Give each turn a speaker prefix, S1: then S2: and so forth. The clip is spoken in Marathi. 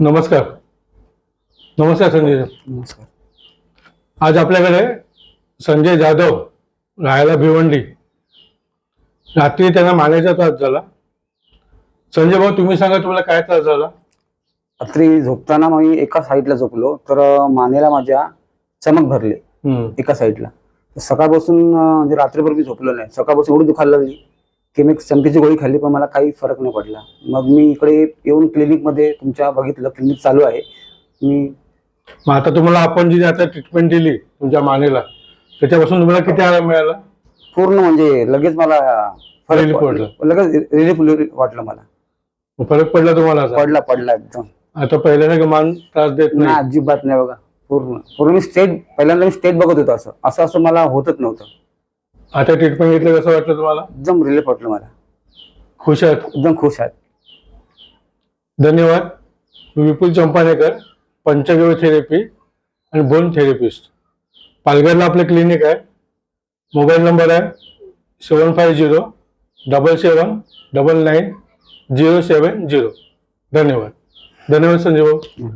S1: नमस्कार. नमस्कार संजय.
S2: नमस्कार.
S1: आज आपल्याकडे संजय जाधव राहायला भिवंडी. रात्री त्यांना मानेचा त्रास झाला. संजय भाऊ तुम्ही सांगा तुम्हाला काय त्रास झाला?
S2: रात्री झोपताना मी एका साईडला झोपलो तर मानेला माझ्या चमक भरली. एका साईडला. सकाळपासून म्हणजे रात्रभर मी झोपलो नाही. सकाळपासून एवढी दुखायला लागली. की मी एक चमकीची गोळी खाल्ली पण मला काही फरक नाही पडला. मग मी इकडे येऊन क्लिनिकमध्ये तुमच्या बघितलं क्लिनिक चालू आहे. मी
S1: मग आता तुम्हाला आपण जी आता ट्रीटमेंट दिली तुमच्या मानेला त्याच्यापासून तुम्हाला किती आराम मिळाला?
S2: पूर्ण म्हणजे लगेच मला फरक
S1: Relief.
S2: लगेच रिलीफ वाटलं मला.
S1: फरक पडला तुम्हाला
S2: पडला पडला एकदम.
S1: आता पहिल्यासारखं मान त्रास देत
S2: नाही
S1: नाही?
S2: अजिबात नाही बघा. पूर्ण पूर्ण मी स्टेट पहिल्यांदा मी स्टेट बघत होतो असं. असं असं मला होतच नव्हतं.
S1: आता ट्रीटमेंट घेतलं कसं वाटलं तुम्हाला?
S2: एकदम रिलीफ वाटलं मला.
S1: खुश आहात?
S2: एकदम खुश आहे
S1: धन्यवाद. मी विपुल चंपानेकर पंचगव्य थेरपी आणि बोन थेरपिस्ट पालघरला आपलं क्लिनिक आहे. मोबाईल नंबर आहे seven five zero double seven double nine zero seven zero धन्यवाद. धन्यवाद संजय भाऊ.